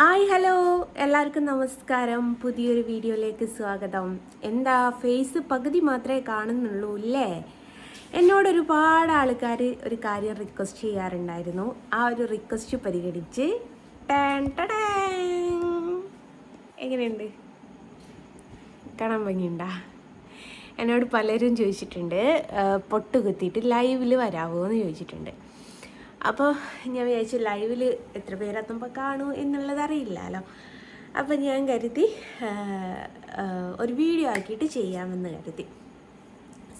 Hi hello. എല്ലാവർക്കും നമസ്കാരം. പുതിയൊരു വീഡിയോയിലേക്ക് സ്വാഗതം. എന്താ ഫേസ് പകുതി മാത്രമേ കാണുന്നുള്ളൂ അല്ലേ എന്നോട് ഒരുപാട് ആൾക്കാർ ഒരു കാര്യം റിക്വസ്റ്റ് ചെയ്യാറുണ്ടായിരുന്നു. ആ ഒരു റിക്വസ്റ്റ് പരിഗണിച്ച്. എങ്ങനെയുണ്ട്? കാണാൻ ഭംഗിയുണ്ടാ? എന്നോട് പലരും ചോദിച്ചിട്ടുണ്ട് പൊട്ടുകുത്തിയിട്ട് പൊട്ട് കുത്തിയിട്ട് ലൈവിൽ വരാമോ എന്ന് ചോദിച്ചിട്ടുണ്ട്. അപ്പോൾ ഞാൻ വിചാരിച്ചു ലൈവിൽ എത്ര പേരെത്തുമ്പോൾ കാണൂ എന്നുള്ളത് അറിയില്ലല്ലോ അപ്പം ഞാൻ കരുതി ഒരു വീഡിയോ ആക്കിയിട്ട് ചെയ്യാമെന്ന് കരുതി.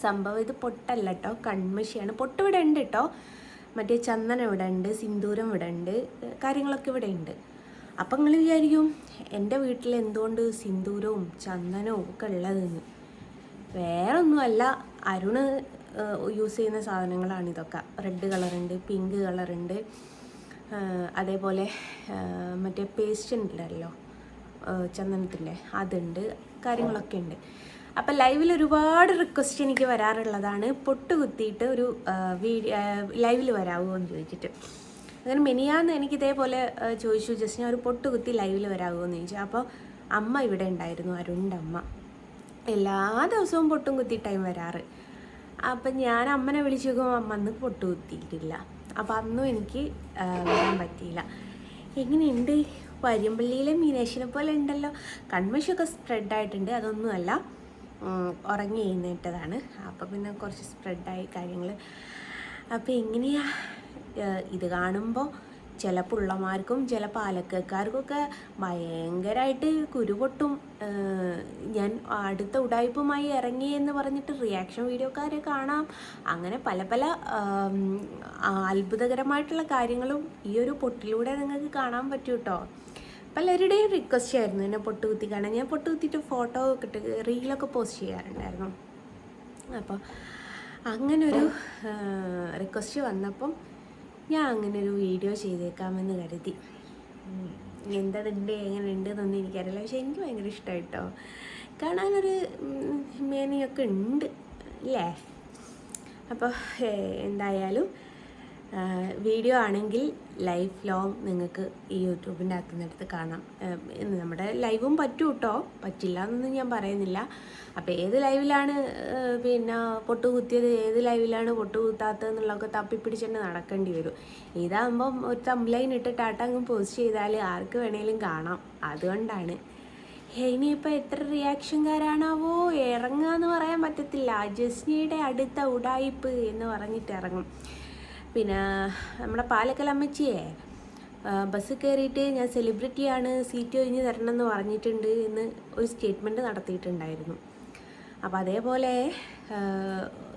സംഭവം ഇത് പൊട്ടല്ല കേട്ടോ കൺമഷിയാണ്. പൊട്ട് ഇവിടെ ഉണ്ട് കേട്ടോ മറ്റേ ചന്ദനം ഇവിടെ ഉണ്ട് സിന്ദൂരം ഇവിടെ ഉണ്ട് കാര്യങ്ങളൊക്കെ ഇവിടെ ഉണ്ട്. അപ്പം നിങ്ങൾ വിചാരിക്കും എന്റെ വീട്ടിൽ എന്തുകൊണ്ട് സിന്ദൂരവും ചന്ദനവും ഒക്കെ ഉള്ളതെന്ന്. വേറൊന്നുമല്ല അരുണ് യൂസ് ചെയ്യുന്ന സാധനങ്ങളാണ് ഇതൊക്കെ. റെഡ് കളറുണ്ട് പിങ്ക് കളറുണ്ട് അതേപോലെ മറ്റേ പേസ്റ്റ് ഉണ്ടല്ലോ ചന്ദനത്തിന്റെ അതുണ്ട് കാര്യങ്ങളൊക്കെ ഉണ്ട്. അപ്പം ലൈവിൽ ഒരുപാട് റിക്വസ്റ്റ് എനിക്ക് വരാറുള്ളതാണ്. പൊട്ട് കുത്തിയിട്ട് ഒരു വീഡിയോ ലൈവിൽ വരാവോ എന്ന് ചോദിച്ചിട്ട്. അങ്ങനെ മെനിയാന്ന് എനിക്ക് ഇതേപോലെ ചോദിച്ചു. ജസ്റ്റ് ഞാൻ ഒരു പൊട്ട് കുത്തി ലൈവിൽ വരാവോ എന്ന് ചോദിച്ചു. അപ്പോൾ അമ്മ ഇവിടെ ഉണ്ടായിരുന്നു അരുണ്ടമ്മ എല്ലാ ദിവസവും പൊട്ടും കുത്തി ടൈം വരാറ്. അപ്പം ഞാൻ അമ്മനെ വിളിച്ചു നോക്കുമ്പോൾ അമ്മ അന്ന് പൊട്ടുകുത്തിയിട്ടില്ല അപ്പം അന്നും എനിക്ക് വരാൻ പറ്റിയില്ല. എങ്ങനെയുണ്ട്? വര്യമ്പള്ളിയിലെ മീനേശിനെ പോലെ ഉണ്ടല്ലോ. കൺമഷൊക്കെ സ്പ്രെഡായിട്ടുണ്ട്. അതൊന്നുമല്ല ഉറങ്ങി എഴുന്നേറ്റതാണ്. അപ്പം പിന്നെ കുറച്ച് സ്പ്രെഡായി കാര്യങ്ങൾ അപ്പം എങ്ങനെയാ ഇത് കാണുമ്പോൾ ചില പുള്ളമാർക്കും ചില പാലക്കാർക്കൊക്കെ ഭയങ്കരമായിട്ട് കുരുപൊട്ടും. ഞാൻ അടുത്ത ഉടായ്പുമായി ഇറങ്ങി എന്ന് പറഞ്ഞിട്ട് റിയാക്ഷൻ വീഡിയോക്കാരെ കാണാം. അങ്ങനെ പല പല അത്ഭുതകരമായിട്ടുള്ള കാര്യങ്ങളും ഈ ഒരു പൊട്ടിലൂടെ നിങ്ങൾക്ക് കാണാൻ പറ്റും കേട്ടോ പലരുടെയും റിക്വസ്റ്റ് ആയിരുന്നു എന്നെ പൊട്ട് കുത്തി കാണാൻ. ഞാൻ പൊട്ട് കുത്തിയിട്ട് ഫോട്ടോ ഒക്കെ ഇട്ട് റീലൊക്കെ പോസ്റ്റ് ചെയ്യാറുണ്ടായിരുന്നു. അപ്പോൾ അങ്ങനൊരു റിക്വസ്റ്റ് വന്നപ്പം ഞാൻ അങ്ങനെ ഒരു വീഡിയോ ചെയ്തേക്കാമെന്ന് കരുതി. എന്തതുണ്ട് എങ്ങനെ എന്നൊന്നും എനിക്കറിയില്ല. പക്ഷെ എനിക്ക് ഭയങ്കര ഇഷ്ടമായി കേട്ടോ കാണാനൊരു മേനയൊക്കെ ഉണ്ട് അല്ലേ? അപ്പോൾ എന്തായാലും വീഡിയോ ആണെങ്കിൽ ലൈഫ് ലോങ് നിങ്ങൾക്ക് ഈ യൂട്യൂബിന്റെ അകത്തുനിന്നെടുത്ത് കാണാം. നമ്മുടെ ലൈവും പറ്റും കേട്ടോ പറ്റില്ല എന്നൊന്നും ഞാൻ പറയുന്നില്ല. അപ്പോൾ ഏത് ലൈവിലാണ് പിന്നെ പൊട്ടുകുത്തിയത് ഏത് ലൈവിലാണ് പൊട്ടുകുത്താത്തത് എന്നുള്ളതൊക്കെ തപ്പിപ്പിടിച്ചിട്ട് നടക്കേണ്ടി വരും. ഇതാകുമ്പം ഒരു തംലൈൻ ഇട്ട് ടാറ്റ അങ്ങ് പോസ്റ്റ് ചെയ്താൽ ആർക്ക് വേണേലും കാണാം. അതുകൊണ്ടാണ്. ഇനിയിപ്പോൾ എത്ര റിയാക്ഷൻകാരാണാവോ ഇറങ്ങുക എന്ന് പറയാൻ പറ്റത്തില്ല. ജസ്നിയുടെ അടുത്ത ഉടായിപ്പ് എന്ന് പറഞ്ഞിട്ട് ഇറങ്ങും. പിന്നെ നമ്മുടെ ആ, ബസ് കയറിയിട്ട് ഞാൻ സെലിബ്രിറ്റിയാണ് സീറ്റ് ഒഴിഞ്ഞ് തരണം എന്ന് പറഞ്ഞിട്ടുണ്ട് എന്ന് ഒരു സ്റ്റേറ്റ്മെന്റ് നടത്തിയിട്ടുണ്ടായിരുന്നു. അപ്പോൾ അതേപോലെ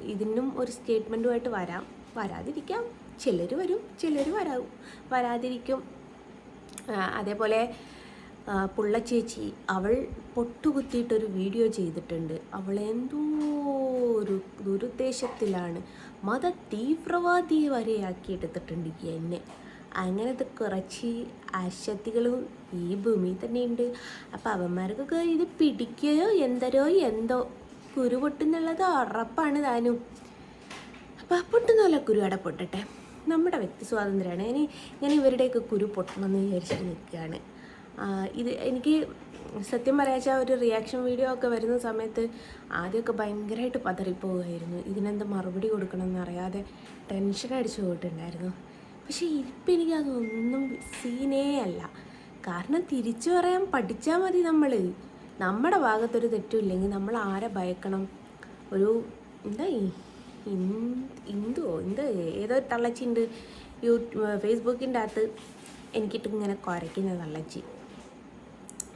ഇതിനും ഒരു സ്റ്റേറ്റ്മെന്റുമായിട്ട് വരാം. വരാതിരിക്കാം. ചിലർ വരും ചിലർ വരാവും. വരാതിരിക്കും. അതേപോലെ പുള്ള ചേച്ചി അവൾ പൊട്ടുകുത്തിയിട്ടൊരു വീഡിയോ ചെയ്തിട്ടുണ്ട്. അവൾ എന്തോ ഒരു ദുരുദ്ദേശത്തിലാണ്. മത തീവ്രവാദിയെ വരെ ആക്കി എടുത്തിട്ടുണ്ട് ഈ എന്നെ അങ്ങനത്തെ കുറച്ച് അശക്തികളും ഈ ഭൂമിയിൽ തന്നെയുണ്ട്. അപ്പോൾ അവന്മാർക്കൊക്കെ ഇത് പിടിക്കുകയോ എന്തരോ എന്തോ കുരു പൊട്ടുന്നുള്ളത് ഉറപ്പാണ് താനും. അപ്പോൾ പൊട്ടുന്നല്ല കുരു അവിടെ പൊട്ടട്ടെ. നമ്മുടെ വ്യക്തി സ്വാതന്ത്ര്യമാണ്. ഇനി ഞാൻ ഇവരുടെയൊക്കെ കുരു പൊട്ടണമെന്ന് വിചാരിച്ചിട്ട് നിൽക്കുകയാണ്. ഇത് എനിക്ക് സത്യം പറയാച്ചാൽ ഒരു റിയാക്ഷൻ വീഡിയോ ഒക്കെ വരുന്ന സമയത്ത് ആദ്യമൊക്കെ ഭയങ്കരമായിട്ട് പതറിപ്പോവുമായിരുന്നു. ഇതിനെന്ത് മറുപടി കൊടുക്കണം എന്നറിയാതെ ടെൻഷൻ അടിച്ചു പോയിട്ടുണ്ടായിരുന്നു. പക്ഷേ ഇപ്പം എനിക്കതൊന്നും സീനേ അല്ല. കാരണം തിരിച്ചു പറയാൻ പഠിച്ചാൽ മതി നമ്മൾ നമ്മുടെ ഭാഗത്തൊരു തെറ്റുമില്ലെങ്കിൽ നമ്മൾ ആരെ ഭയക്കണം? ഒരു എന്താ എന്തോ എന്ത് ഏതോ തള്ളച്ചിണ്ട് യൂ ഫേസ്ബുക്കിന്റെ അകത്ത് എനിക്കിട്ട് ഇങ്ങനെ കുരയ്ക്കുന്ന തള്ളച്ചി.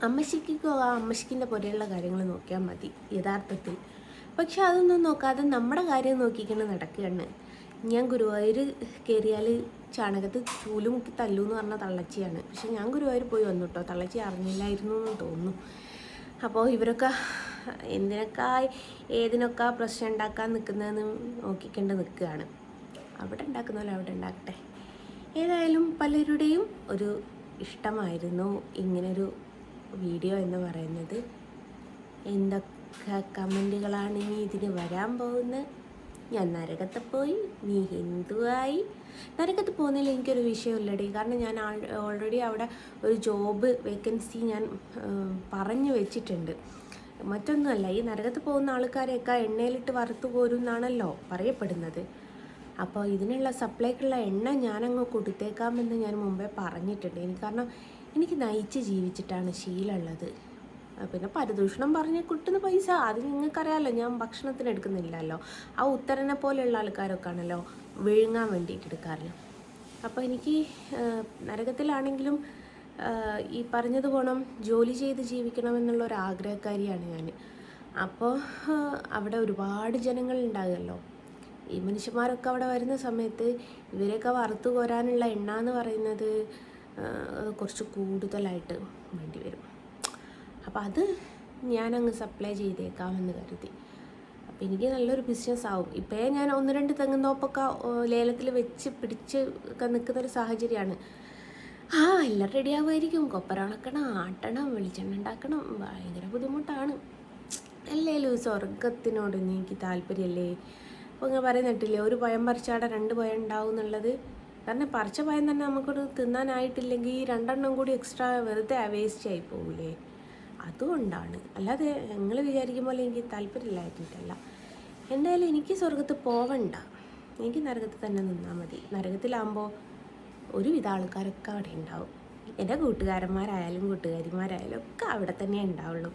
അമ്മശിക്കോ ആ അമ്മശിക്കിന്റെ പോലെയുള്ള കാര്യങ്ങൾ നോക്കിയാൽ മതി യഥാർത്ഥത്തിൽ. പക്ഷെ അതൊന്നും നോക്കാതെ നമ്മുടെ കാര്യം നോക്കിക്കൊണ്ട് നടക്കുകയാണ്. ഞാൻ ഗുരുവായൂർ കയറിയാൽ ചാണകത്ത് ചൂൽ മുക്കി തല്ലു എന്ന് പറഞ്ഞ തള്ളച്ചിയാണ്. പക്ഷെ ഞാൻ ഗുരുവായൂർ പോയി വന്നു കേട്ടോ തള്ളച്ചി അറിഞ്ഞില്ലായിരുന്നു എന്ന് തോന്നുന്നു. അപ്പോൾ ഇവരൊക്കെ എന്തിനൊക്കെ ഏതിനൊക്കെ പ്രശ്നം ഉണ്ടാക്കാൻ നിൽക്കുന്നതെന്ന് നോക്കിക്കൊണ്ട് നിൽക്കുകയാണ്. അവിടെ ഉണ്ടാക്കുന്ന പോലെ അവിടെ ഉണ്ടാക്കട്ടെ. ഏതായാലും പലരുടെയും ഒരു ഇഷ്ടമായിരുന്നു ഇങ്ങനൊരു വീഡിയോ എന്ന് പറയുന്നത്. എന്തൊക്കെ കമന്റുകളാണ് ഇനി ഇതിന് വരാൻ പോകുന്നത്? ഞാൻ നരകത്ത് പോയി. നീ ഹിന്ദുവായി. നരകത്ത് പോകുന്നതിൽ എനിക്കൊരു വിഷയമില്ലടി. കാരണം ഞാൻ ഓൾറെഡി അവിടെ ഒരു ജോബ് വേക്കൻസി ഞാൻ പറഞ്ഞു വെച്ചിട്ടുണ്ട്. മറ്റൊന്നുമല്ല ഈ നരകത്ത് പോകുന്ന ആൾക്കാരെയൊക്കെ എണ്ണയിലിട്ട് വറുത്തു പോരുന്നാണല്ലോ പറയപ്പെടുന്നത്. അപ്പോൾ ഇതിനുള്ള സപ്ലൈക്കുള്ള എണ്ണ ഞാനങ്ങ് കൊടുത്തേക്കാമെന്ന് ഞാൻ മുമ്പേ പറഞ്ഞിട്ടുണ്ട്. എനിക്ക് കാരണം എനിക്ക് നയിച്ച് ജീവിച്ചിട്ടാണ് ശീലമുള്ളത്. പിന്നെ പരിദൂഷണം പറഞ്ഞ് കിട്ടുന്ന പൈസ അത് നിങ്ങൾക്കറിയാമല്ലോ ഞാൻ ഭക്ഷണത്തിന് എടുക്കുന്നില്ലല്ലോ. ആ ഉത്തരനെ പോലെയുള്ള ആൾക്കാരൊക്കെ ആണല്ലോ വിഴുങ്ങാൻ വേണ്ടിയിട്ട് എടുക്കാറില്ല അപ്പോൾ എനിക്ക് നരകത്തിലാണെങ്കിലും ഈ പറഞ്ഞത് പോണം ജോലി ചെയ്ത് ജീവിക്കണം എന്നുള്ള ഒരു ആഗ്രഹക്കാരിയാണ് ഞാൻ. അപ്പോൾ അവിടെ ഒരുപാട് ജനങ്ങൾ ഉണ്ടാകുമല്ലോ. ഈ മനുഷ്യന്മാരൊക്കെ അവിടെ വരുന്ന സമയത്ത് ഇവരെയൊക്കെ വറുത്തു കോരാനുള്ള എണ്ണ എന്ന് പറയുന്നത് കുറച്ച് കൂടുതലായിട്ട് വേണ്ടി വരും. അപ്പോൾ അത് ഞാനങ്ങ് സപ്ലൈ ചെയ്തേക്കാമെന്ന് കരുതി. അപ്പോൾ എനിക്ക് നല്ലൊരു ബിസിനസ് ആവും. ഇപ്പോഴേ ഞാൻ ഒന്ന് രണ്ട് തെങ്ങുന്നോപ്പൊക്കെ ലേലത്തിൽ വെച്ച് പിടിച്ച് ഒക്കെ നിൽക്കുന്ന ഒരു സാഹചര്യമാണ്. ആ എല്ലാം റെഡി ആവുമായിരിക്കും. കൊപ്പര ഉണക്കണം ആട്ടണം വെളിച്ചെണ്ണ ഉണ്ടാക്കണം. ഭയങ്കര ബുദ്ധിമുട്ടാണ്. അല്ലേലും സ്വർഗത്തിനോട് എനിക്ക് താല്പര്യമല്ലേ അപ്പോൾ ഇങ്ങനെ പറയുന്നിട്ടില്ലേ ഒരു പഴം പറിച്ചാടെ രണ്ട് പഴം ഉണ്ടാവും എന്നുള്ളത്? കാരണം പറിച്ച പായം തന്നെ നമുക്കൊരു തിന്നാനായിട്ടില്ലെങ്കിൽ ഈ രണ്ടെണ്ണം കൂടി എക്സ്ട്രാ വെറുതെ വേസ്റ്റ് ആയി പോകില്ലേ അതുകൊണ്ടാണ്. അല്ലാതെ നിങ്ങൾ വിചാരിക്കും പോലെ എനിക്ക് താല്പര്യമില്ലായിട്ടില്ല എന്തായാലും എനിക്ക് സ്വർഗത്ത് പോവണ്ട. എനിക്ക് നരകത്തിൽ തന്നെ നിന്നാൽ മതി. നരകത്തിലാകുമ്പോൾ ഒരുവിധ ആൾക്കാരൊക്കെ അവിടെ ഉണ്ടാവും. എന്റെ കൂട്ടുകാരന്മാരായാലും കൂട്ടുകാരിമാരായാലും ഒക്കെ അവിടെ തന്നെ ഉണ്ടാവുള്ളൂ.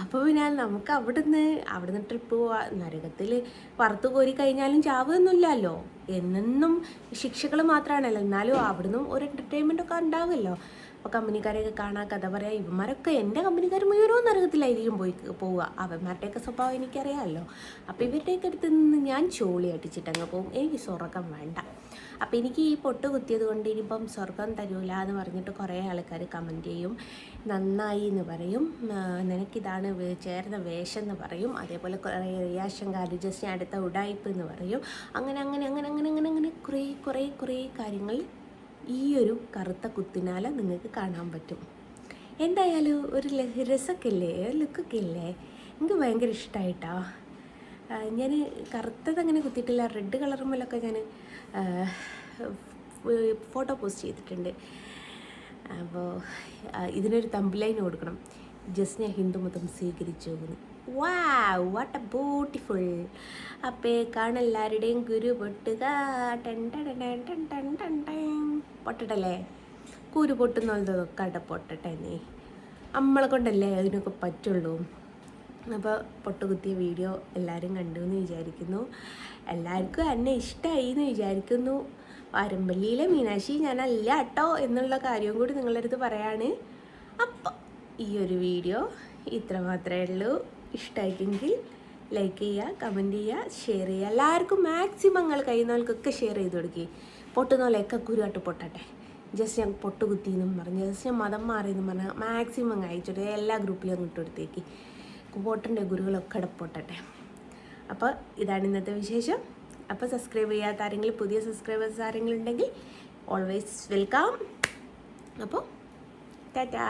അപ്പോൾ പിന്നെ നമുക്ക് അവിടുന്ന് അവിടുന്ന് ട്രിപ്പ് പോവാ. നരകത്തിൽ പുറത്തു കോരി കഴിഞ്ഞാലും ചാവുകയൊന്നുമില്ലല്ലോ. എന്നെന്നും ശിക്ഷകൾ മാത്രമാണല്ലോ. എന്നാലും അവിടുന്ന് ഒരു എന്റർടൈൻമെന്റ് ഒക്കെ ഉണ്ടാവുമല്ലോ. അപ്പോൾ കമ്പനിക്കാരെയൊക്കെ കാണാൻ കഥ പറയാം. ഇവന്മാരൊക്കെ എന്റെ കമ്പനിക്കാർ മുഴുവൻ നരകത്തിലായിരിക്കും പോയി പോവുക. അവന്മാരുടെയൊക്കെ സ്വഭാവം എനിക്കറിയാമല്ലോ. അപ്പോൾ ഇവരുടെയൊക്കെ അടുത്ത് നിന്ന് ഞാൻ ചോളി അടിച്ചിട്ടങ്ങ് പോകും എനിക്ക് സ്വർഗം വേണ്ട. അപ്പോൾ എനിക്ക് ഈ പൊട്ട് കുത്തിയത് കൊണ്ട് ഇനിയിപ്പം സ്വർഗം തരൂല എന്ന് പറഞ്ഞിട്ട് കുറേ ആൾക്കാർ കമന്റ് ചെയ്യും. നന്നായി എന്ന് പറയും. നിനക്കിതാണ് ചേർന്ന വേഷം എന്ന് പറയും. അതേപോലെ കുറേ റിയാക്ഷൻ കാര്യം ജസ്റ്റ് അടുത്ത ഉടായ്പ് എന്ന് പറയും. അങ്ങനെ അങ്ങനെ അങ്ങനെ അങ്ങനെ അങ്ങനെ അങ്ങനെ കുറേ കുറേ കുറേ കാര്യങ്ങൾ ഈ ഒരു കറുത്ത കുത്തിനാല നിങ്ങൾക്ക് കാണാൻ പറ്റും. എന്തായാലും ഒരു രസമൊക്കെ ഇല്ലേ ലുക്കൊക്കെ ഇല്ലേ എനിക്ക് ഭയങ്കര ഇഷ്ടമായിട്ടാ ഞാൻ കറുത്തത് അങ്ങനെ കുത്തിയിട്ടില്ല. റെഡ് കളറുമ്മലൊക്കെ ഞാൻ ഫോട്ടോ പോസ്റ്റ് ചെയ്തിട്ടുണ്ട്. അപ്പോൾ ഇതിനൊരു തമ്പിലൈൻ കൊടുക്കണം. ജസ്റ്റ് ഹിന്ദു മതം സ്വീകരിച്ചു വാ വാട്ട് എ ബ്യൂട്ടിഫുൾ അപ്പേ കാണെല്ലാവരുടെയും ഗുരു പൊട്ടുക. പൊട്ടട്ടല്ലേ? കുരു പൊട്ടുന്നതൊക്കെ അട പൊട്ടട്ടെ നീ. നമ്മളെ കൊണ്ടല്ലേ അതിനൊക്കെ പറ്റുള്ളൂ. അപ്പോൾ പൊട്ടുകുത്തിയ വീഡിയോ എല്ലാവരും കണ്ടു എന്ന് വിചാരിക്കുന്നു. എല്ലാവർക്കും എന്നെ ഇഷ്ടമായി എന്ന് വിചാരിക്കുന്നു. വാരമ്പള്ളിയിലെ മീനാക്ഷി ഞാനല്ല കേട്ടോ എന്നുള്ള കാര്യവും കൂടി നിങ്ങളുടെ അടുത്ത് പറയാണ്. അപ്പോൾ ഈ ഒരു വീഡിയോ ഇത്ര മാത്രമേ ഉള്ളൂ. ഇഷ്ടമായിക്കെങ്കിൽ ലൈക്ക് ചെയ്യുക കമന്റ് ചെയ്യുക ഷെയർ ചെയ്യുക. എല്ലാവർക്കും മാക്സിമം നിങ്ങൾ കഴിയുന്നവർക്കൊക്കെ ഷെയർ ചെയ്ത് കൊടുക്കുക പൊട്ടുന്നോലൊക്കെ കുരുവാട്ട് പൊട്ടട്ടെ. ജസ്റ്റ് ഞാൻ പൊട്ടുകുത്തി എന്നും പറഞ്ഞ് ജസ്റ്റ് ഞാൻ മതം മാറി എന്നും പറഞ്ഞാൽ മാക്സിമം അയച്ചിട്ട് എല്ലാ ഗ്രൂപ്പിലും അങ്ങോട്ട് കൊടുത്തേക്ക്. പൊട്ടന്റെ ഗുരുകളൊക്കെ അവിടെ പൊട്ടട്ടെ. അപ്പോൾ ഇതാണ് ഇന്നത്തെ വിശേഷം. അപ്പോൾ സബ്സ്ക്രൈബ് ചെയ്യാത്ത ആരെങ്കിലും പുതിയ സബ്സ്ക്രൈബേഴ്സ് ആരെങ്കിലും ഉണ്ടെങ്കിൽ ഓൾവേസ് വെൽക്കം അപ്പോൾ ടാറ്റാ.